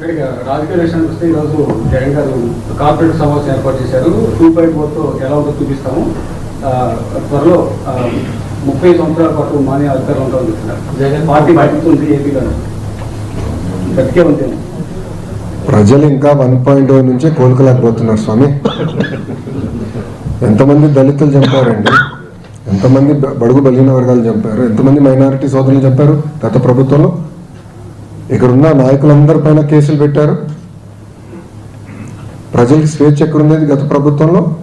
రాజకీయ విషయానికి వస్తే ఈరోజు జగన్ గారు కార్పొరేట్ సమావేశం ఏర్పాటు చేశారు. టూ పాయింట్ ఫోర్తో ఎలా ఉందో చూపిస్తాము. ఆ, త్వరలో ముప్పై సంవత్సరాల పాటు మానే అధికారులు ఉంటామని చెప్తున్నారు. జగన్ పార్టీ బతుకుతుంది ఏపీలో బతికే ఉంది ప్రజలు ఇంకా వన్ పాయింట్ ఓ నుంచే కోలుకోలేకపోతున్నారు స్వామి. ఎంతమంది దళితులు చంపారండి. ఎంతమంది బడుగు బలిన వర్గాలు చంపారు. ఎంతమంది మైనారిటీ సోదరులు చంపారు. గత ప్రభుత్వంలో ఇక్కడున్న నాయకులందరి పైన కేసులు పెట్టారు. ప్రజలకి స్వేచ్ఛ ఎక్కడుండేది గత ప్రభుత్వంలో?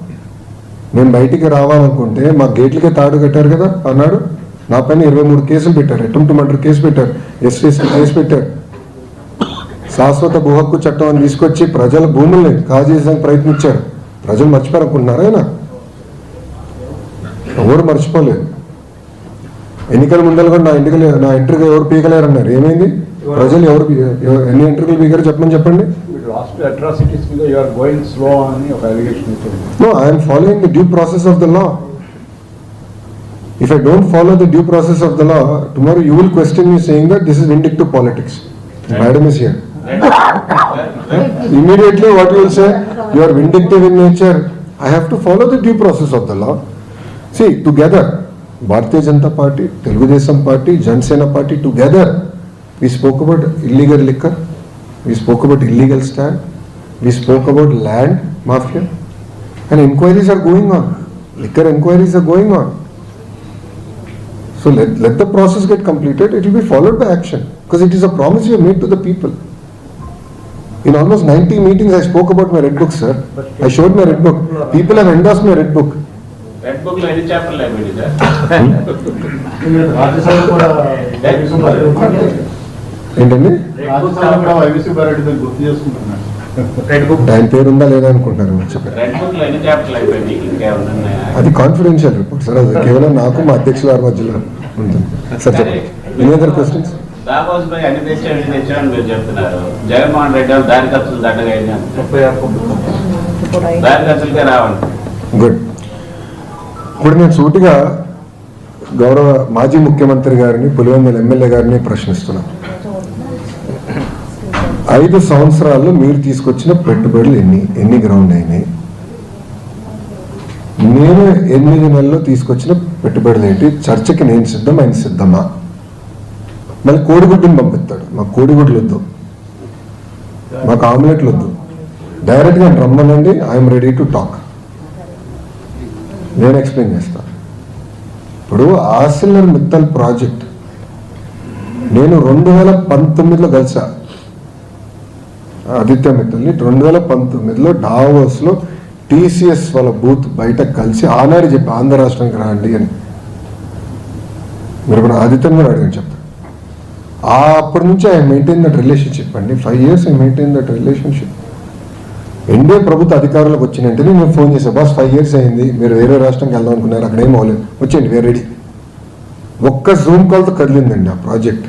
మేము బయటికి రావాలనుకుంటే మా గేట్లకే తాడు కట్టారు కదా అన్నాడు. నా పైన ఇరవై మూడు కేసులు పెట్టారు. అటెంప్ట్ మర్డర్ కేసు పెట్టారు. ఎస్సీఎస్కి కేసు పెట్టారు. శాశ్వత భూ హక్కు చట్టం అని తీసుకొచ్చి ప్రజల భూముల్ని కాజేయడానికి ప్రయత్నించారు. ప్రజలు మర్చిపోయారనుకుంటున్నారా ఆయన? ఎవరు మర్చిపోలేదు. ఎన్నికల ముందర కూడా నా ఎన్నికలు నా ఎంట్రీగా ఎవరు పీకలేరు అన్నారు ఏమైంది? ప్రజలు ఎవరు ఎన్ని ఎంట్రీలు పీకారు చెప్పమని చెప్పండి you are I'm following the due process of the law if I don't follow the due process of the law tomorrow you will question me saying that this is vindictive politics madam is here immediately what you will say you are vindictive in nature i have to follow the due process of the law see together bharatiya janata party telugu desam party jansena party together We spoke about illegal liquor. We spoke about illegal stand. We spoke about land mafia. And inquiries are going on. Liquor inquiries are going on. So let, let the process get completed. It will be followed by action. Because it is a promise you have made to the people. In almost 90 meetings, I spoke about my red book, sir. I showed my red book. People have endorsed my red book. Red book ಐದು chapter library ಇದೆ ఏంటండి? ఆయన పేరు ఉందా లేదా అనుకుంటున్నారు మీరు చెప్పండి. రెడ్ బుక్లో ఎన్ని చాప్టర్లు అయిపోయింది ఇంకేమైనా ఉన్నాయా? అది కాన్ఫిడెన్షియల్ రిపోర్ట్ సార్ అది కేవలం నాకు మా అధ్యక్షుల వారి మధ్యలో ఉంటుంది. సార్ చెప్పండి. ఎనీ అదర్ క్వశ్చన్స్ పై అన్ని తెచ్చాడు ఇన్ని తెచ్చాడని మీరు చెప్తున్నారు. జగన్మోహన్ రెడ్డి గారు ఖర్చులు దండగా ఖర్చులకే రావండి. గుడ్ ఇప్పుడు నేను సూటిగా గౌరవ మాజీ ముఖ్యమంత్రి గారిని పులివెందుల ఎమ్మెల్యే గారిని ప్రశ్నిస్తున్నాను ఐదు సంవత్సరాల్లో మీరు తీసుకొచ్చిన పెట్టుబడులు ఎన్ని? ఎన్ని గ్రౌండ్ అయినాయి? నేను ఎనిమిది నెలల్లో తీసుకొచ్చిన పెట్టుబడులు ఏంటి? చర్చకి నేను సిద్ధం ఆయన సిద్ధమా? మళ్ళీ కోడిగుడ్డుని పంపిస్తాడు. మాకు కోడిగుడ్లు వద్దు. మాకు ఆమ్లెట్లు వద్దు. డైరెక్ట్గా రమ్మనండి. I'm ready to talk. నేను ఎక్స్ప్లెయిన్ చేస్తాను ఇప్పుడు ఆసిల్లర్ మిత్తల్ ప్రాజెక్ట్. నేను రెండు వేల పంతొమ్మిదిలో కలిసా. ఆదిత్య మిత్తల్ని రెండు వేల పంతొమ్మిదిలో డావోస్లో టీసీఎస్ వాళ్ళ బూత్ బయట కలిసి ఆనాడు చెప్పి ఆంధ్ర రాష్ట్రానికి రాండి అని. మీరు కూడా ఆదిత్యం కూడా అడిగాను చెప్తాను అప్పటి నుంచి ఐ మెయింటైన్ దట్ రిలేషన్షిప్ అండి. Five years I maintain that relationship. NDA ప్రభుత్వ అధికారులకు వచ్చిన వెంటనే నేను ఫోన్ చేశాను బాస్ ఫైవ్ ఇయర్స్ అయింది మీరు వేరే రాష్ట్రంకి వెళ్దాం అనుకున్నారు అక్కడ ఏం అవ్వలేదు వచ్చేయండి వేరే రెడీ ఒక్క జూమ్ కాల్తో కదిలిందండి ఆ ప్రాజెక్ట్.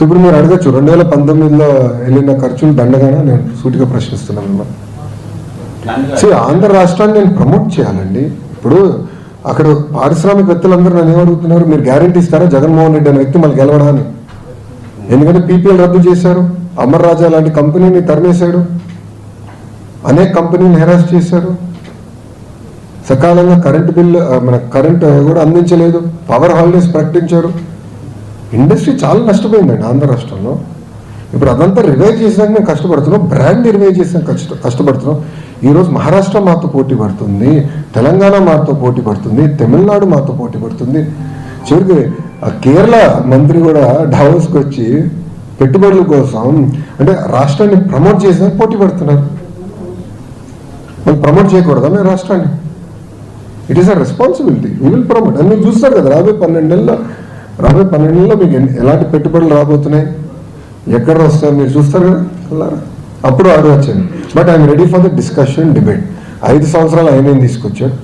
సో ఇప్పుడు మీరు అడగచ్చు రెండు వేల పంతొమ్మిదిలో వెళ్ళిన ఖర్చులు దండగానే? నేను సూటిగా ప్రశ్నిస్తున్నాను మిమ్మల్ని సో ఆంధ్ర రాష్ట్రాన్ని నేను ప్రమోట్ చేయాలండి. ఇప్పుడు అక్కడ పారిశ్రామికవేత్తలందరూ నన్ను ఏమడుగుతున్నారు మీరు గ్యారంటీ ఇస్తారా జగన్మోహన్ రెడ్డి అనే వ్యక్తి మళ్ళీ గెలవడానికి ఎందుకంటే పీపీఎల్ రద్దు చేశారు. అమర్ రాజా లాంటి కంపెనీని తరిమేశాడు. అనేక కంపెనీని హెరాస్ చేశారు. సకాలంగా కరెంట్ బిల్ ఆ, మన కరెంట్ కూడా అందించలేదు. పవర్ హాలిడేస్ ప్రకటించారు. ఇండస్ట్రీ చాలా నష్టపోయిందండి ఆంధ్ర రాష్ట్రంలో. ఇప్పుడు అదంతా రివైవ్ చేసినాక మేము కష్టపడుతున్నాం బ్రాండ్ రివైవ్ చేసినాక కష్ట కష్టపడుతున్నాం. ఈరోజు మహారాష్ట్ర మాతో పోటీ పడుతుంది తెలంగాణ మాతో పోటీ పడుతుంది తమిళనాడు మాతో పోటీ పడుతుంది. చివరికి ఆ కేరళ మంత్రి కూడా డావోస్కి వచ్చి పెట్టుబడుల కోసం అంటే రాష్ట్రాన్ని ప్రమోట్ చేసినా పోటీ పడుతున్నారు. మనం ప్రమోట్ చేయకూడదా మేము రాష్ట్రాన్ని? It is a responsibility we will promote అని మీరు చూస్తారు కదా రాబోయే పన్నెండు నెలల్లో రాబోయే పన్నెండులో మీకు ఎలాంటి పెట్టుబడులు రాబోతున్నాయి? ఎక్కడ వస్తాయో మీరు చూస్తారు కదా అప్పుడు అప్పుడు వచ్చింది but I'm ready for the discussion debate. ఐదు సంవత్సరాలు ఆయన ఏం తీసుకొచ్చాడు?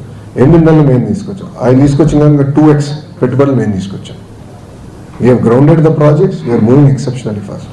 ఎనిమిది నెలలు మేము తీసుకొచ్చాం. ఆయన తీసుకొచ్చిన కనుక టూ ఎక్స్ పెట్టుబడులు మేము తీసుకొచ్చాం. We have grounded the projects we're moving exceptionally fast